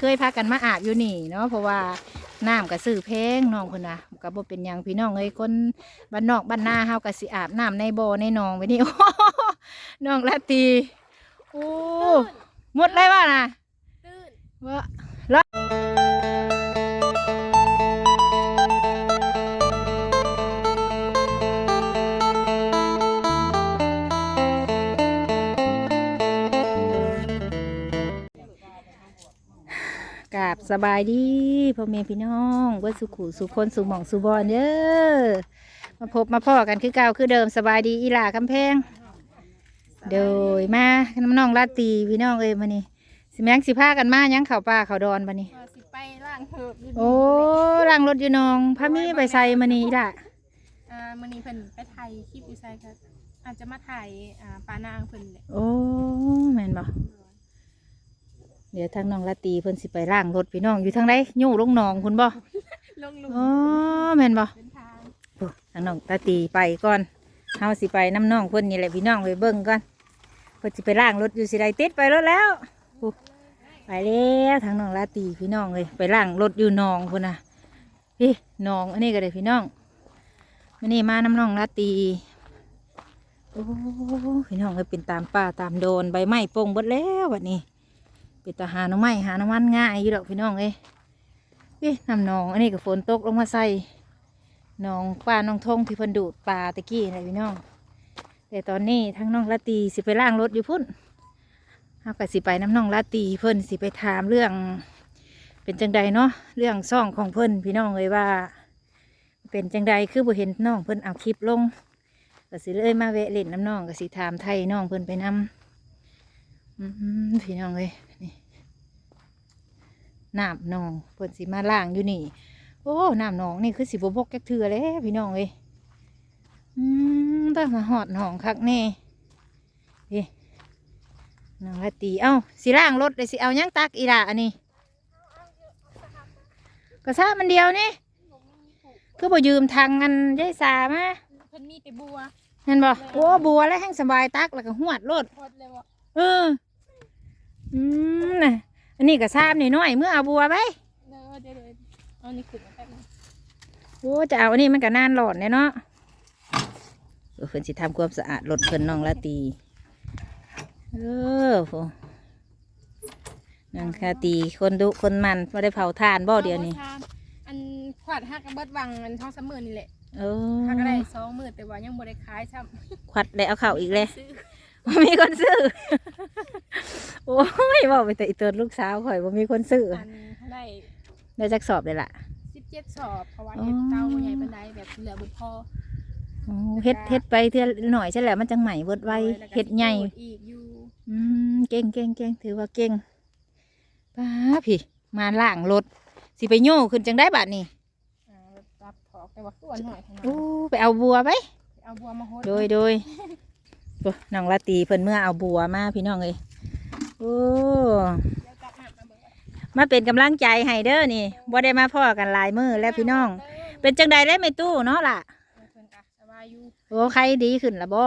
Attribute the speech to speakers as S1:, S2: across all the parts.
S1: เคยพากันมาอาบอยู่นี่เนาะเพราะว่าน้ำก็ซื้อแพงน้องเพิ่นน่ะก็บ่เป็นหยังพี่น้องเอ้ยคนบ้านนอกบ้านนาเฮาก็สิอาบน้ำในบ่อในหนองไปนี่โอ้โหน้องละตีโอ้หมดเลยว่าน่ะ
S2: ตื้น
S1: ว่าแล้ว ราบสบายดีพ่อแม่พี่น้องว่าสุขุสุคนสุหมองสุบอนเด้อมาพบมาพ่อกันคือเก่าคือเดิมสบายดีอีหล่ากำแพง โดยมาน้ำน้องลาตรีพี่น้องเอ้ยมานี่สิแมงสิพากันมายังเข่าป่าเข่าดอนมานี่
S2: ว่าสิไปล่างเหิบยู่
S1: โอ้ล้างรถอยู่น้องพามีไปใส่มานี่ล่ะ
S2: อ่ามื้อนี้เพิ่นไปถ่ายคลิปอยู่ไสครับอาจจะมาถ่ายอ่าปลานางเพิ่นแหละ
S1: โอ้แม่นบ่เดี๋ยวทางน้องลาตรีเพิ่นสิไปล้างรถพี่น้องอยู่ทางใดยู่ลงหนองคุณบ่
S2: ลงหลุม
S1: โอ้แม่นบ่
S2: เป็นทาง
S1: โอ้ทางน้องลาตรีไปก่อนเฮาสิไปน้ำน้องเพิ่นนี่แหละพี่น้องไปเบิ่งก่อนเพิ่นสิไปล้างรถอยู่สิได้ติดไปรถแล้วโอ้ไปแล้วทางน้องลาตรีพี่น้องเลยไปล้างรถอยู่หนองพุ่นน่ะพี่หนองอันนี้ก็ได้พี่น้องมื้อนี้มาน้ำน้องลาตรีโอ้พี่น้องเลยเป็นตามป่าตามโดนใบไม้โป่งเบดแล้วบัดนี้ เป็นตาหาน้ำไม้หาน้ำมันง่ายอยู่ดอกพี่น้องเอ้ยพี่น้ำนองอันนี้ก็ฝนตกลงมาใส่นองป่าน้องทงที่เพิ่นดูดปลาตะกี้นะพี่น้อง แต่ตอนนี้ทั้งน้องละตีสิไปล้างรถอยู่พุ่นเฮาก็สิไปน้ำน้องละตีเพิ่นสิไปถามเรื่อง เป็นจังใดเนาะเรื่องซ่องของเพิ่นพี่น้องเลยว่า เป็นจังใดคือบ่เห็นน้องเพิ่นเอาคลิปลงก็สิเลยมาแวะเล่นน้ำน้องก็สิถามไทยน้องเพิ่นไปนำพี่น้องเลย นี่น้ำหนองเพิ่นสิมาล่างอยู่นี่ โอ้น้ำหนองนี่คือสิบบกแก๊กเถื่อแล้วพี่น้องเลยอืมต้องมาหอดหนองคักแน่นี่น้องละตีเอ้าสิล่างรถเลยสิเอาหยังตักอีละอันนี้ก็ซามันเดียวนี่คือบ่ยืมทางงันยายสามา
S2: เพิ่นมีแต่บัว
S1: เห็นบ่โอ้บัวแล้วแห้งสบายตักแล้วก็หวดรถ
S2: พดเลยบ่
S1: เอออืมน่ะ อันนี้ก็ทราบนี่น้อยเมื่อเอาบัวไป
S2: เด้อเดี๋ยวเดี๋ยวเอานี่ขึ้นมาแป๊บนึง
S1: โอ้จะเอาอันนี้มันก็นานหลอดเนี่ยเนาะเออเพิ่นสิทำความสะอาดรถเพิ่นน้องละตีเออโหนางคาตีคนดุคนมันไม่ได้เผาทานบ่เดียวนี้
S2: อาบ่ทานอันขวดฮักกับเบิดวังอันท้องสามมื้อนี่แหละ
S1: เอ
S2: ฮักก็ได้
S1: อ
S2: สองมื้อแต่ว่ายังบ่ได้ขายซ้ำ
S1: ควัดได้เอาเข่าอีกเลย
S2: ซื้อ
S1: มีคนซื้อ โอ้ยบอกไปแต่อีตัวลูกสาวข่อยว่ามีคนซื้อ
S2: อันได้
S1: ได้จักสอบเลยล่ะ
S2: 17สอบเพราะว่าเฮ็ดเต้าบ่ใหญ่ปานใดแบบเหลือบ่พอ
S1: โอ้เฮ็ดเฮ็ดไปเทื่อหน่อยใช่แหละมันจังใหม่เบิดไว
S2: แล้วก็
S1: เฮ็ดใหญ่
S2: โดอีกอยู่
S1: อืมเก่งเก่งเก่งถือว่าเก่งป้าพี่ มาล่างรถ สิไปโย่ขึ้นจังได้บาทนี่
S2: อ่ารับถอกแต่ว่าส่วนหน่อยเท่านั้น
S1: อู้ไปเอาบัวไป
S2: เอาบัวมาโฮด
S1: โดยโดยโอ้ น้องลาตีเพิ่นเมื่อเอาบัวมาพี่น้องเลยโอ้
S2: มาเป็
S1: นกำลังใจให้เด้อนี่บ่ได้มาพ่อกันหลายมือแล้วพี่น้อง เป็นจังใดได้ไม่ตู้เนาะล่ะโอ้ใครดีขึ้นละบ่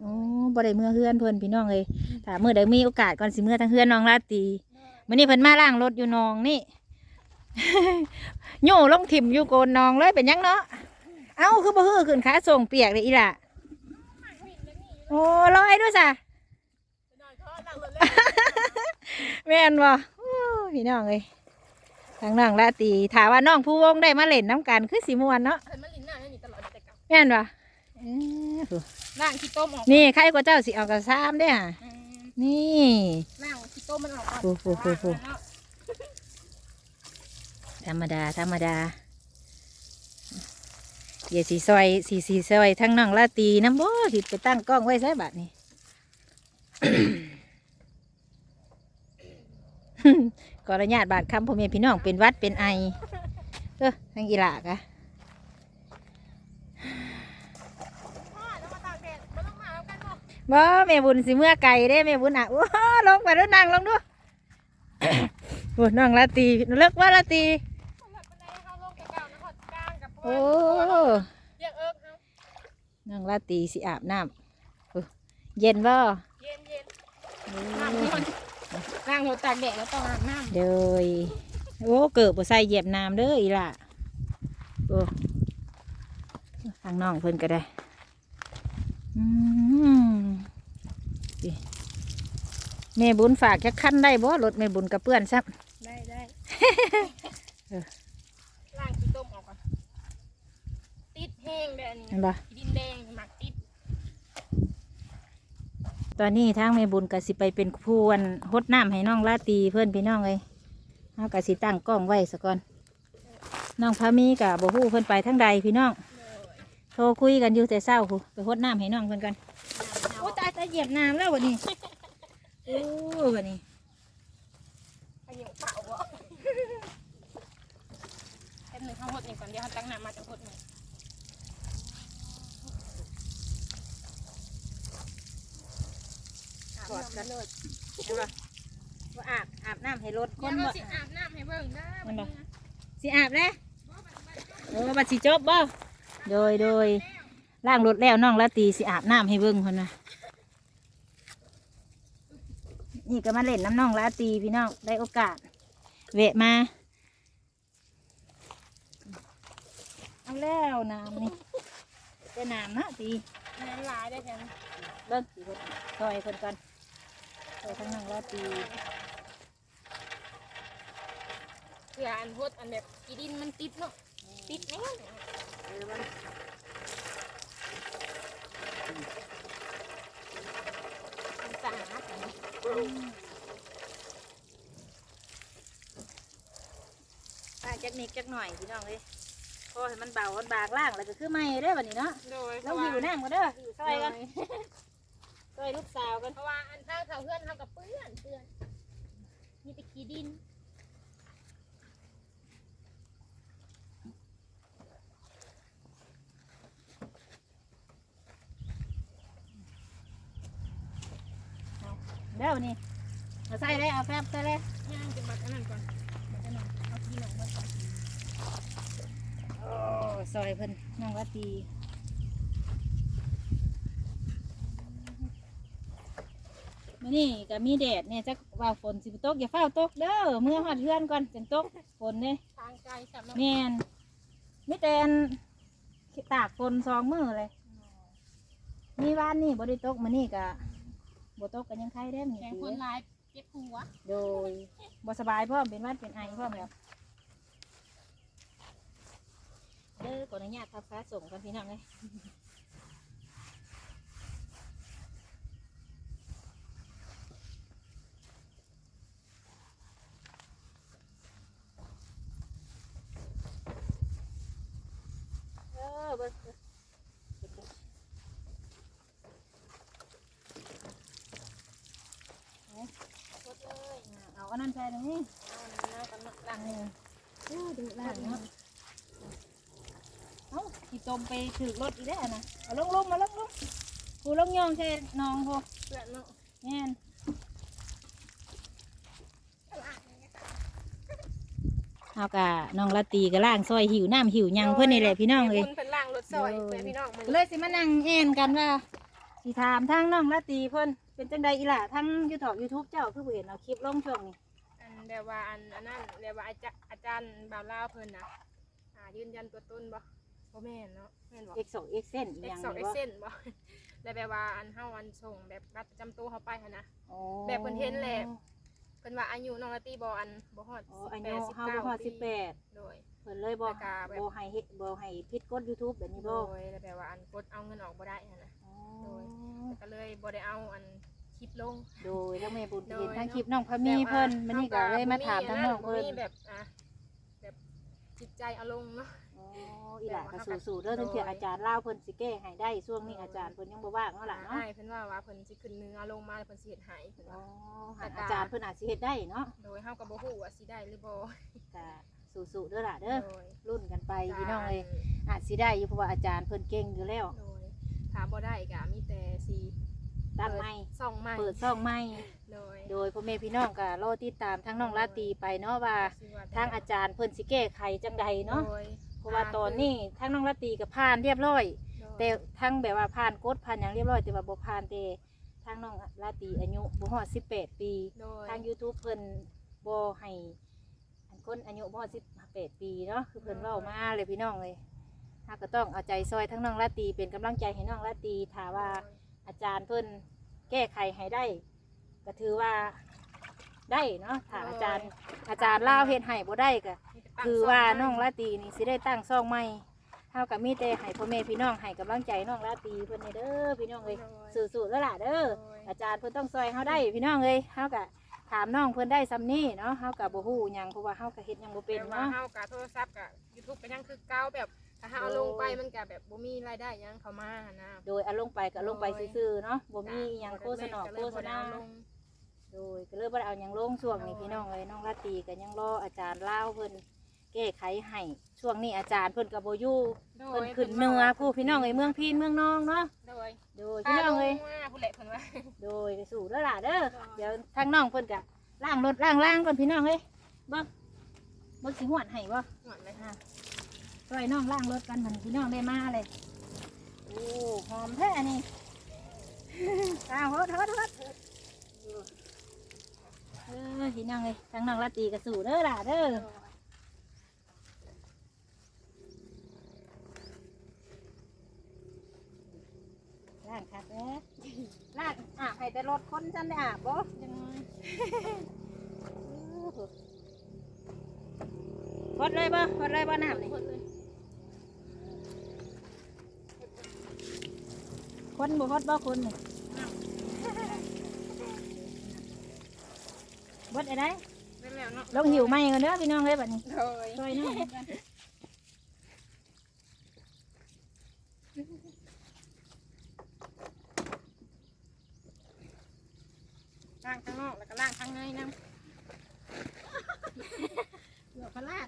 S1: โอ้บ่ได้เมื่อเฮือนเพิ่นพี่น้องเลยถ้ามื้อใดมีโอกาสก่อนสิเมื่อทางเฮือนน้องลาตีมื้อนี้เพิ่นมาล้างรถอยู่นองนี่โย่ลงถิ่มอยู่โกนนองเลยเป็นยังเนาะเอ้าคือบ่ฮือขึ้นขาส่งเปียกเลยอีล่ะ โอ้ลอยด้วยจ้ะแม่นบ่โอ้พี่น้องเอ้ยทางน้องลาตีถามว่าน้องผู้วงได้มาเล่นน้ำกันคือสีมวนเนาะ
S2: เพิ่นมาลิ้นหน้านี่ตลอดแต่เก่า
S1: แม่นบ่เอ้อโห
S2: ล่างขี้ต้มออก
S1: นี่ใครกว่าเจ้าสิเอากระซ้ำได้อห่ะ
S2: อืม
S1: นี่
S2: ล่างขี้ต้มมันออกก่อน
S1: โอ้โหโอ้โห
S2: เนาะ
S1: ธรรมดาธรรมดา เดี๋ยวสีซอยสีสีซอยทั้งน้องลาตีน้ำบ่สิไปตั้งกล้องไว้ใส่บัดนี้ขออนญาตบาดคำพ่อแม่พี่น้องเป็นวัดเป็นไอเออทั้งอีหลากะ
S2: พ่อแล้วมาตากแดดบ่ต้องมาเอากันบ่
S1: บ่แม่บุญสิเมื่อไก่เด้แม่บุญอะโอ้ลงไปแล้วนั่งลงดูโอ้น้องลาตีเลิกว่าลาตี
S2: อ้เรียกเอิ้กเฮา
S1: น้องลาตีสิอาบน้ำโอ้เย็นบ่
S2: เย็นเย็นน้ำร้อนล้างรถตากแดดแล้วต้องอาบน้ำ
S1: เดยโอ้เกิดบ่ใส่เหยียบน้ำเด้ออีหล่ะโอ้ทางน้องเพิ่นก็ได้อืมดิแม่บุญฝากจะคันได้บ่รถแม่บุญกับเปื้อนซับ
S2: ได้ได้
S1: เออ
S2: ล้างขี้ต้มออกก่อนติด แห้งเด้ออันนี้
S1: เห็นบ่
S2: ขี้ดินแดงหมักติด
S1: ตอนนี้ทางแม่บุญก็สิไปเป็นผู้อันหดน้ำให้น้องลาตีเพื่อนพี่น้องเลยเฮาก็สิตั้งกล้องไว้ซะก่อน น้องพามีกับบ่ฮู้เพิ่อนไปทางใดพี่น้อง โทรคุยกันอยู่แต่เช้าพู้ไปหดน้ำให้น้องเพิ่อนกันโอ้ตายตายเหยียบน้ำแล้ววันนี้โอ้วันนี้
S2: เปล่าบ่แป๊บหนึ่งข้าวหดหนี่งก่อนเดี๋ยวเขาตั้งน้ำมาจะหดหนึ่ง อาบน้ำเลย
S1: เห็นบ่ว่าอาบอาบน้ำให้รถค
S2: เดี๋ยวนเรา
S1: บ่
S2: สิอาบน้ำให้เบิ่งได้
S1: มันบ่สิอาบเลยโอ้บัดสิจบบ่โดยโดยล่างรถแล้วน้องลาตรีสิอาบน้ำให้เบิ่งคนนะนี่ก็มาเล่นน้ำน้องลาตรีพี่น้องได้โอกาสเวะมาเอาแล้วน้ำนี่จะน้ำนะตี
S2: น้ำลายได้แค่นั้น
S1: เบิ้งสีคนซอยคนกัน ซอยทั้งน้องลาตรี
S2: เพื่ออันหดอันแบบกีดินมันติดเนาะติดแน่
S1: เออมัน
S2: มันสะอาดอันนี้
S1: ปาจักนิดจักหน่อยพี่น้องเลยพอให้มันเบามันบางล่างแล้วก็คือไม่ได้อวันนี้เนาะ
S2: โดย
S1: เราหิวน้ำกันเด้อหิวซอยกัน
S2: โด
S1: ซอยลูกสาวกัน
S2: เพราะว่าอันเท่าเท่าเพื่อนเท่ากับเพื่อนเพื่อนมีแต่กีดิน
S1: เด้อวันนี้เอาใส่เลยเอาแฟบใส่เลย
S2: ย่างจะมาอันนั้นก่อนมาอันนั้นเอาที่หนองมาก่อน
S1: โอ้ซอยเพิ่นน้องว่าตี มื้อนี้ก็มีแดดเนี่ยจักว่าฝนสิบ่ตกอย่าเฝ้าวตกเด้อเมื่อฮอดเฮือนก่อนจังตกฝนเนี่ย
S2: ทางไกลสำหรับ
S1: แม่นมีแต่อันตากฝนสองมื้อเลย มีวานนี่บ่ได้ตกมื้อนี้ก็บ่ตกกันยังไข่ได้มื้อ
S2: แข่ง
S1: นี้
S2: คนร้ายเจ็บหัว
S1: โดยบ่สบายพร้อมเป็นหวัดเป็นไอพร้อมแล้วเด้อขออนุญาตทับฟ้าส่งกันพี่น้องเลย เออเบิ่งเบิ่งเบิ่งเบิ่งเอากดเลยอ่าเอาอันนั้นใส่ตรงนี้
S2: เอาหน้ากันมา
S1: ล้างมืออดูล้างเนาะเอ้าขี่ตมไปถือรถอีกแล้วนะเอาลงลงมาลงลงกูลงยองใช่น้องพวก
S2: เพื่อนเนาะ
S1: แม่นเอากะน้องละตีก็ล่างซอยหิวน้ำหิวหยังเพื่อนนี่แหละพี่น้องเลย
S2: คุณเป็นล่างรถซอยเพื่อนพี่น้องมัน
S1: เลยสิมานั่งแอนกันว่าสิถามทั้งน้องละตีเพิ่นเป็นจังใดอีหล่ะทั้งยูทูบยูทูบเจ้าคือบ่เห็นเอาคลิปลงช่วงนี้
S2: อันเดี๋ยวว่าอันอันนั้นเดี๋ยวว่าอาจารย์อาจารย์บ่าวลาวเพิ่นนะอ่ายืนยันตัวตนบ่บ่แม่นเนาะแม่นบ่
S1: เอ็กโซเอ็กเซนอี
S2: เอ็
S1: ห
S2: ก
S1: ยัง
S2: ซ์สองเอ็
S1: นี่
S2: ก
S1: บ่
S2: เซนบ่แล้วแบบว่าอันเฮาอันส่งแบบบัตรประจำตัวเฮาไปหั่นนะ
S1: อ๋อ
S2: แบบเพิ่นเห็นแหละ เพิ่นว่าอายุน้องละตีบ่อันบ่ฮอด
S1: อ๋ออายุเฮาบ่ฮอดสิบแปด
S2: โดย
S1: เพิ่นเลยบ่
S2: แล้วก็แบบ
S1: บ่ให้เฮ็ดบ่ให้ผิดกฎ YouTube แบบนี้
S2: โด
S1: บ่
S2: ยแล้วแบบว่าอันกดเอาเงินออกบ่ได้หั่นนะ
S1: อ๋อ
S2: แล้วก็เลยบ่ได้เอาอัน คลิปลง
S1: โดยทั้งแม่บุญ
S2: โดย
S1: เห็นทั้งคลิปน้องพะมีเพิ่นมันนี่ก็เลยมาถามทั้งน้อง
S2: บ่
S1: เพิ่น
S2: มีแบบอะแบบจิตใจเอาลงเนาะ
S1: อ๋ออีหล่ะก็สู้ๆเด้อทั้งเที่ยอาจารย์ลาวเพิ่นสิแก้ให้ได้ช่วงนี้อาจารย์เพิ่นยังบ่ว่างเนาะล่ะเนาะ
S2: ใช่เพิ่นว่าว่าเพิ่นสิขึ้นเนื้อลงมาแล้วเพิ่นสิเฮ็ดให้เพิ่น
S1: อ๋อ
S2: ว่า
S1: หาอาจารย์เพิ่นอาจสิเฮ็ดได้เนาะ
S2: โดยเฮาก็บ่ฮู้ว่าสิได้หรือบ่
S1: ก็สู้ๆเด้อล่ะเด้อ
S2: โดย
S1: รุ่นกันไปพี่น้องเอ้ยอาจสิได้อยู่เพราะว่าอาจารย์เพิ่นเก่งอยู่แล้ว
S2: โดยถ้าบ่ได้ก็มีแต่สิ
S1: ตั้งใหม่
S2: ส่องใหม่
S1: เปิดช่องใหม่
S2: โดย
S1: โดยพ่อแม่พี่น้องก็รอติดตามทั้งน้องลาตรีไปเนาะว่า
S2: สิว่
S1: ทางอาจารย์เพิ่นสิแก้ไขจังใดเนาะ
S2: โดย
S1: เพราะว่าตอนนี้ทั้งน้องลาตรีก็ผ่านเรียบร้อย
S2: โดย
S1: แต่ทั้งแบบว่าผ่านกฎผ่านอย่างเรียบร้อยแต่ว่าบ่ผ่านแต่ททางน้องลาตรีอายุบ่ฮอด18 ปี
S2: โดย
S1: ทาง YouTube เพิ่นบ่ให้อันคนอายุบ่ฮอด18ปีเนาะคือเพิ่นเว้ามาเลยพี่น้องเลยถ้าก็ต้องเอาใจซอยทั้งน้องลาตรีเป็นกำลังใจให้น้องลาตรีถ้าว่า อาจารย์เพิ่นแก้ไขให้ได้ ก็ถือว่าได้เนาะถ้าอาจารย์อาจารย์ลาวเฮ็ดให้บ่ได้ก็
S2: มีแต่ตั้
S1: คือว่า
S2: ซ่ม
S1: น้องลาตรีนี่สิได้ตั้งซ่องใหม่เท่ากับมีแต่ให้พ่อแม่พี่น้องให้กำลังใจน้องลาตรีเพิ่นนี่เด้อพี่น้องเอ้ย
S2: โดย
S1: สู้ๆแล้วล่ะเด้อ
S2: โดย
S1: อาจารย์เพิ่นต้องซอยเฮาได้พี่น้องเอ้ยเฮาก็ถามน้องเพิ่นได้ซำนี้เนาะเฮาก็บ่ฮู้หยังเพราะว่าเฮาก็เฮ็ดหยังบ่เป็น
S2: แต่ว่า
S1: เนาะ
S2: เฮากับโทรศัพท์กับ YouTube ก็ยังคือเก่าแบบ ถ้าเฮาเอาลงไปมันก็แบบบ่มีรายได้หยังเข้ามาหั้นนะ
S1: โดยเอาลงไปก็เอาลงไปซื่อๆเนาะบ่มีหยังโฆษณาโฆษณา
S2: ลง
S1: โดยก็เลยบ่ได้เอาหยังลงช่วงนี้พี่น้องเอ้ยน้องลาตรีก็ยังรออาจารย์ลาวเพิ่นแก้ไขให้ช่วงนี้อาจารย์เพิ่นก็บ่อยู่
S2: โด
S1: เพิ่
S2: ย
S1: นขึ้นเหนือผู้พี่น้องเอ้ยเมืองพีนเมืองนองเนาะ
S2: โดย
S1: โดยพี่น้องเอ้ย
S2: ว่าผู้เละเพิ่นว่า
S1: โดยไปสู่เด้อล่ะเด้อ เดี๋ยวทางน้องเพิ่นกะล้างรถล้างล่างก่อนพี่น้องเฮ้ยเบิ่งเบิ่งสิหวดให้บ่
S2: หวานเลย
S1: อะ ช่วยน้องล้างรถกันเหมือนพี่น้องได้มาเลยโอ้หอมแท้นี่อ้าวฮดฮดฮดเออพี่น้องเอ้ยทางน้องละตีกระสู่เด้อล่ะเด้อล้างคักเด้อล้างอาให้แต่รถคนจันได้อาบบ่
S2: ยัง
S1: พดเลยบ่พดเลยบ่น้ำนี่
S2: หมดเลย
S1: คนบ่พดบ่คนนี่บดอะไร
S2: ได้แล้วเนาะ
S1: ลงหิวไหมกันเด้อพี่น้องเอ้ยบัดนี้
S2: โดย
S1: ช่วยน้องกัน
S2: ล้างข้างนอกแล้วก็ล้างข้างในนำ
S1: เหลือพลาด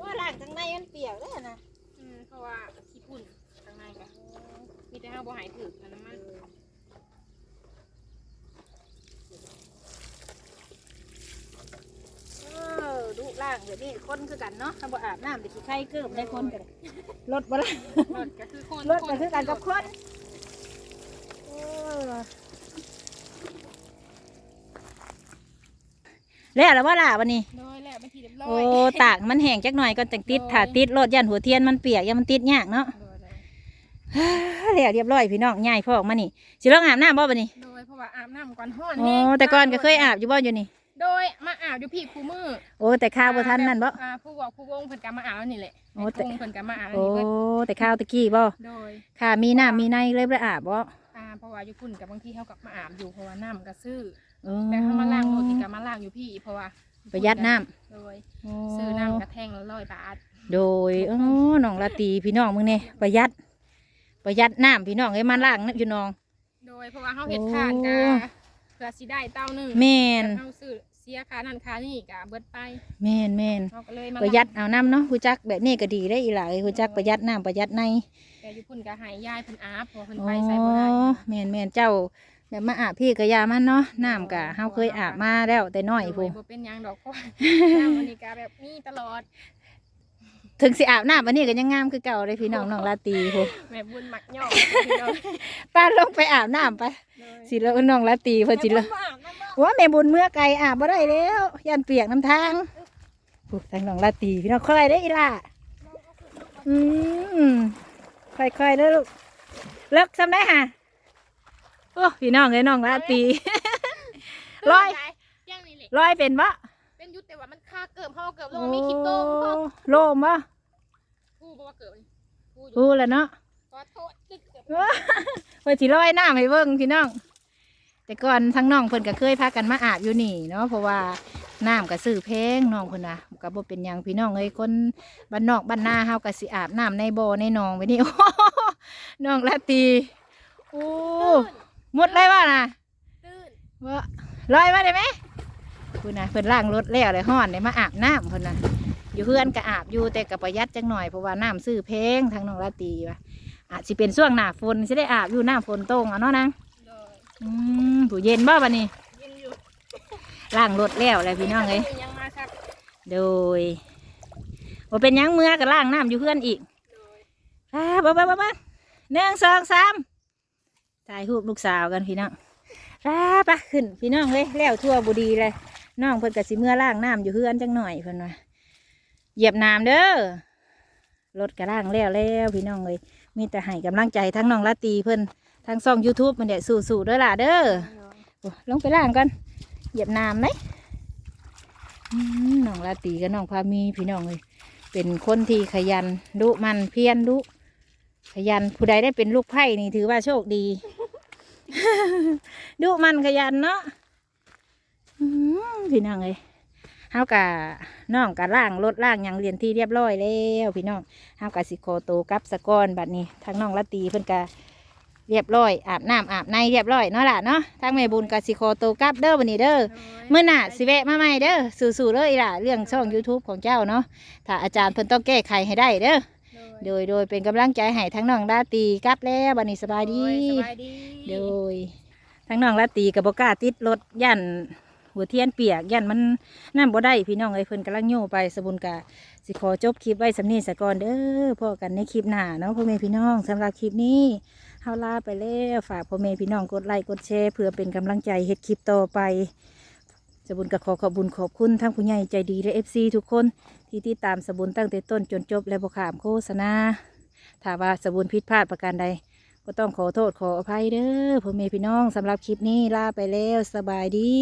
S1: ว่าล้างทั้งในมันเปียกเด้อนะ
S2: อืมเพราะว่าขี้ฝุ่นข้างในก็มีแต่เฮา บ่ใหายถืออันนั้นมัน
S1: เออดูล้างเดี๋ยวนี้คนคือกันเนาะถ้าบ่อาบน้ำเดี๋ยวขี้ไข้เกิมได้คนกันรถบ่ล่ะ
S2: รถก็คือคน
S1: รถก็คือกันกับคนเออแล้วแล้วว่าล่ะวันนี้
S2: โดยแล้วไปทีเรียบร้อย
S1: โอ้ตากมันแห้งจักหน่อยก่อนจังติดถ้าติดรถยันหัวเทียนมันเปียกยันมันติดยากเนาะ
S2: โดยโดย
S1: แล้วเรียบร้อยพี่น้องใหญ่พ่อออกมานี่สิลองอาบน้ำบ่บัดนี้
S2: โดยเพราะว่าอาบน้ำก่อนห้อน
S1: โอ้
S2: แห้ง
S1: แต่ก่อนก็เคยอาบอยู่บ่อยู่นี่
S2: โดยมาอาบอยู่พี่คูมือ
S1: โอ้แต่ข้าวบ่ทันนั่นบ่
S2: อ่าผู้บอกผู้วงเพิ่นก็มาอาบอันนี่แหละ
S1: โอ้
S2: โอ้
S1: แต่
S2: แต่เพิ่นก็มาอาบอัน
S1: โอ้
S2: นี้เบิด
S1: แต่ข้าวตะกี้บ่
S2: โดย
S1: ค่ะมีน้ำมีในเลยบ่ได้อาบบ่
S2: อ่าเพราะว่าอยู่พุ่นกับบางทีเขากับมาอาบอยู่เพราะว่าน้ำก็ซื้อ
S1: อ๋อ
S2: แต่เขามาล้างรถอีกก็มาล้างอยู่พี่เพราะว่า
S1: ประหยัดน้ำ
S2: โดย
S1: โอ้
S2: ซื้อน้ำกระแทงละร้อยบาท
S1: โดยอ๋อน้องละตีพี่น้องมึงเนี่ยประหยัด ประหยัดน้ำพี่น้องเอ้ยมาล้างน้ำอยู่น้อง
S2: โดยเพราะว่าเขาเห็ดทานกะ
S1: โอ้
S2: เพื่อสิได้เต้าหนึ่ง
S1: แม่น
S2: เขาซื้อเสียค่านั่นค่านี่กะเบิดไป
S1: แม่นแม่น
S2: เขาก็เลยมา
S1: ประหยัดเอาน้ำเนาะหูจักแบบนี้ก็ดีได้ออีหล่ะเอ้ยหูจักประหยัดน้ำประหยัดใน
S2: แต่อยู่พุ่นกะหายยายเพิ่นอาบเพราะว่าเพิ่น
S1: อ๋อ
S2: ไปใส่บ่ได้
S1: แม่นแม่นเจ้าแบบมาอาบพี่กะยามันเนาะน้ำกะเฮาเคยอาบมาแล้วแต่น้อย
S2: โด
S1: พู
S2: ยบ่เป็นหยังดอกเพราะว่าน้ำอันนี้กะแบบนี้ตลอด
S1: ถึงสิอาบน้ำอันนี้ก็ยังงามคือเก่าเลยพี่น้องน้องลาตีพู
S2: แม่บุญมักย่อพี่น้อง
S1: ป้าลงไปอาบน้ำไป
S2: โดย
S1: สิแล้วน้องลาตีเพิ่นสิ
S2: แม่
S1: เล
S2: บุญบ่อาบน้ำบ่
S1: ว่าแม่บุญเมื่อไก่อาบบ่ได้แล้วยันเปียกน้ำทางผูกทางน้องลาตีพี่น้องค่อยได้ออีล่ะอืมค่อยๆเด้อลูกเลิกทำได้ฮะโอ้พี่น้องเลยน้องลาตีร้อย
S2: เที่ยงนี่แหละ
S1: ร้อยเป็นปะ
S2: เป็น ยุทธแต่ว่ามันค่าเกิบเฮาเกิบแล้วมันมีคลิปโตงพ่อ
S1: โลมปะ
S2: ผู้บอกว่าเกิบนี่ผู้อยู่
S1: พูดแล้วเนาะ
S2: ขอโทษตึกเกิบ
S1: เพิ่นสิร้อยน้ำให้เบิ่งพี่น้อง แต่ก่อนทั้งน้องเพิ่นก็เคยพากันมาอาบอยู่นี่เนาะเพราะว่าน้ำก็ซื้อแพงน้องเพิ่นน่ะก็บ่เป็นหยังพี่น้องเอ้ยคนบ้านนอกบ้านนาเฮาก็สิอาบน้ำในบ่อในหนองไว้นี่โอ้โหน้องละตีโอ้หมดเลยว่าน่ะ
S2: ตื้น
S1: ว่าลอยมาได้ไหม คุณน่ะเพิ่นล้างรถแล้วเลยฮ้อนได้มาอาบน้ำเพิ่นน่ะอยู่เพื่อนก็อาบอยู่แต่ก็ประหยัดจังหน่อยเพราะว่าน้ำซื้อแพงทางน้องละตีว่าอาจสิเป็นช่วงหน้าฝนสิได้อาบอยู่หน้าฝนตรงเอาเนาะนาง
S2: เลย
S1: อืมผู้เย็นบ่บัดนี้
S2: ยินอยู่
S1: ล้างรถแล้วเลยพี่น้องเอ้ย
S2: ยังมาครับ
S1: โดยว่าเป็นหยังเมื่อก็ล้างน้ำอยู่เพื่อนอีก
S2: โดย
S1: อ่าบ่บ่บ่บ่หนึ่งสองสามถ่ายรูปลูกสาวกันพี่น้องราปะขึ้นพี่น้องเลยแล้วทั่วบุดีเลย น้องเพิ่นกะสิเมื่อล่างน้ำอยู่เฮือนจังหน่อยเพิ่นว่าเหยียบน้ำเด้อรถกระล่างแล้วแล้วพี่น้องเลยมีแต่ให้กำลังใจทั้งน้องละตีเพิ่นทั้งซ่อง YouTube มันเดี๋ยวสู้ๆด้อล่ะเด้อลงไปล่างกันเหยียบน้ำไหมน้องลาตีกับน้องพามีพี่น้องเลยเป็นคนที่ขยันดุมันเพียรดุขยันผู้ใดได้เป็นลูกไผ่นี่ถือว่าโชคดี ดุมันขยันเนาะ พี่น้องเลยเฮากะน้องกะล่างรถล่างหยังเรียนที่เรียบร้อยแล้วพี่น้องเฮากะสิโคโตวกลับสะกอนบัดนี้ทางน้องลาตีเพิ่นกะเรียบร้อยอาบน้ำอาบในเรียบร้อยเนาะล่ะเนาะทางแม่บุญกับสิโคโตวกลับเด้อวันนี้เด้อเมื่อหน่ะสิแวะมาใหม่เด้อสู่ๆเลยล่ะเรื่องช่อง YouTube ของเจ้าเนาะถ้าอาจารย์เพิ่นต้องแก้ไขให้ได้เด้อโดยโดยเป็นกำลังใจให้ทั้งน้องลาตรีกลับแล้ววันนี้สบายดี
S2: สบายดี
S1: โดยทั้งน้องลาตรีกับบกล้าติดรถยัน หัวเทียนเปียกยันมันนั่นบ่ได้พี่น้องเอ้ยเพิ่นกำลังโย่ไปสบุญกะสิขอจบคลิปไว้สำนีสะก่อนเด้อพ่อกันในคลิปหน้าเนาะพ่อแม่พี่น้องสำหรับคลิปนี้เฮาลาไปแล้วฝากพ่อแม่พี่น้องกดไลค์กดแชร์เพื่อเป็นกำลังใจเฮ็ดคลิปต่อไปสบุญก็ขอขอบบุญขอบคุณทั้งผู้ใหญ่ใจดีและเอฟซีทุกคนที่ติดตามสบุญตั้งแต่ต้นจนจบและบขามโฆษณาถ้าว่าสบุญผิดพลาดประการใด ก็ต้องขอโทษขออภัยเด้อพ่อแม่พี่น้องสำหรับคลิปนี้ลาไปแล้วสบายดี